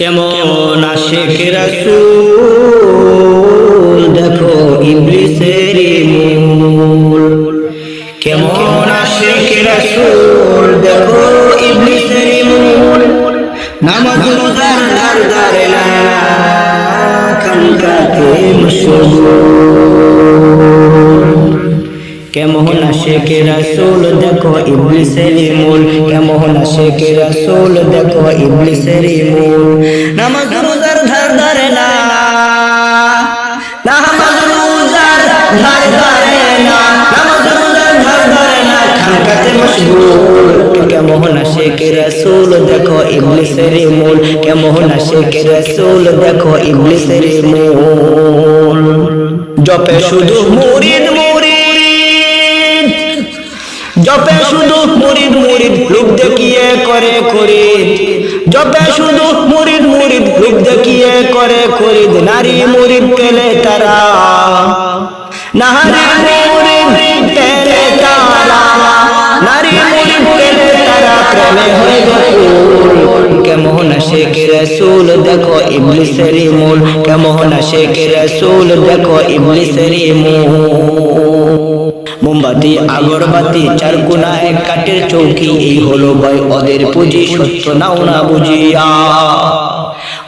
কেমন আসে রাসূল? দেখো ইবলিসের মূল। কেমন আসে রাসূল? দেখো ইবলিসের মূল। নামাজ রোজার ধার না খানকাতে মশগুল। কেমন আসে কে দেখো ইবলিসের মূল কেমন দেখো ইবলিসের মূল নামাজ রোজার ধার ধারে না। নামাজ রোজার ধার ধারে না। নামাজ রোজার ধার ধারে না। খানকাতে মশগুল। কেমন কে দেখো ইবলিসের মূল কেমন আসে কে দেখো ইবলিসের মূল জপে শুধু মুরিদ জপে শুধু মুরিদ মুরিদ লোক দেখিয়ে করে খরিদ। জপে শুধু মুরিদ মুরিদ লোক দেখিয়ে করে খরিদ। নারী মুরিদ পেলে তারা। নারী মুরিদ পেলে তারা। নারী মুরিদ পেলে তারা প্রেমে হয়ে গকুল কেমন কে রসুল, দেখো ইবলিসের মূল। কেমন কে রসুল, দেখো ইবলিসের মূল। মোমবাতি, আগরবাতি, চার কোনা এক কাঠের চৌকি, এই হলো ভাই ওদের পুঁজি সত্য, নাও না বুঝিয়া।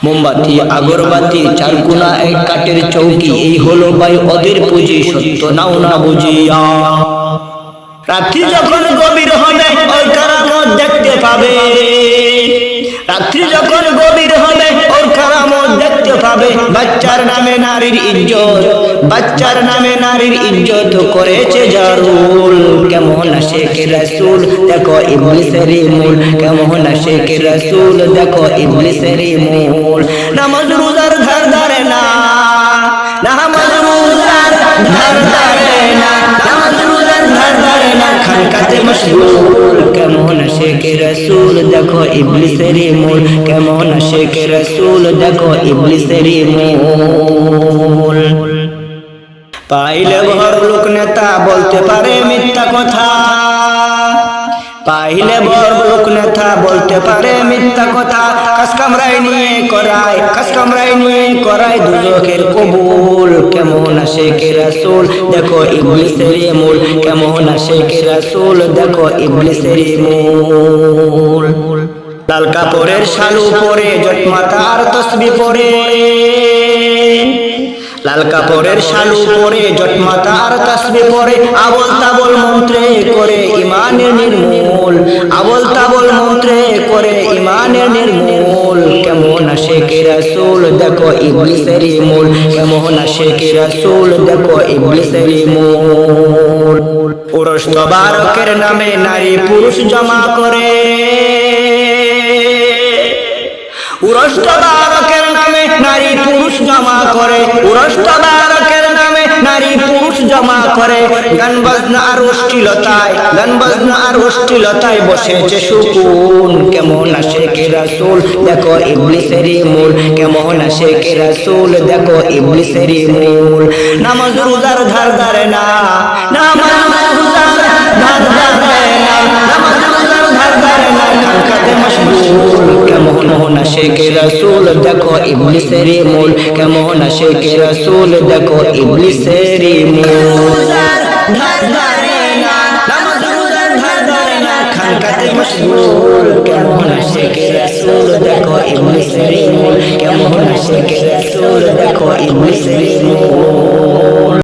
মোমবাতি, আগরবাতি, চার কোনা এক কাঠের চৌকি, এই হলো ভাই ওদের পুঁজি সত্য, নাও না বুঝিয়া। রাত্রি যখন গভীর হবে, ওই কারামত দেখতে পাবে। পাবে বাচ্চার নামে নারীর ইজ্জত, বাচ্চার নামে নারীর ইজ্জত করেছে জারুল। কেমন আসে কে রাসূল, দেখো ইবলিসের মূল। কেমন আসে কে রাসূল, দেখো ইবলিসের মূল। নামাজ রোজার ধার ধারে না, নামাজ রোজার ধার ধারে না, নামাজ রোজার ধার ধারে না খানকাতে মশগুল। কে রসুল, দেখো ইবলিসের মূল কেমন আসে কে রাসূল, দেখো ইবলিসের মূল পাইলে ঘর লোক নেতা বলতে পারে মিথ্যা কথা। পাইলে বড় লোক নেতা বলতে পারে মিথ্যা কথা। কামরাই নিয়ে করায় কামরাই নিয়ে করায় দুজকের কবুল। কেমন আসে কে রাসূল? দেখো ইবলিসের মূল। কেমন আসে কে রাসূল? দেখো ইবলিসের মূল। লাল কাপড়ের শালু পরে, জটমাতার তসবি পরে। লাল কাপড়ের শালু পরে জটমাতার তসবি পরে আবল তাবল মন্ত্রে করে ইমানের নির্মূল আবল তাবল মন্ত্রে করে ইমানের নির্মূল। কেমন আসে কে রাসূল? দেখো ইবলিসের মূল। কেমন আসে কে রাসূল? দেখো ইবলিসের মূল। পুরুষ তবারকের নামে নারী পুরুষ জমা করে। উরস তদারকের নামে নারী পুরুষ করে উরস তদারকের নামে নারী পুরুষ জমা করে। গান বাজনা আর অশ্লীলতায়, গান বাজনা আর অশ্লীলতায় বসেছে সুকুন। কেমন আসে কে রাসূল? দেখো ইবলিসের মূল কেমন আসে কে রাসূল? দেখো ইবলিসের মূল নামাজ রোজার ধার ধারে না আসে রসুল দেখো ইবলিসের মূল কেমন আসে রসুল দেখো ইবলিসের মূল কেমন ধারে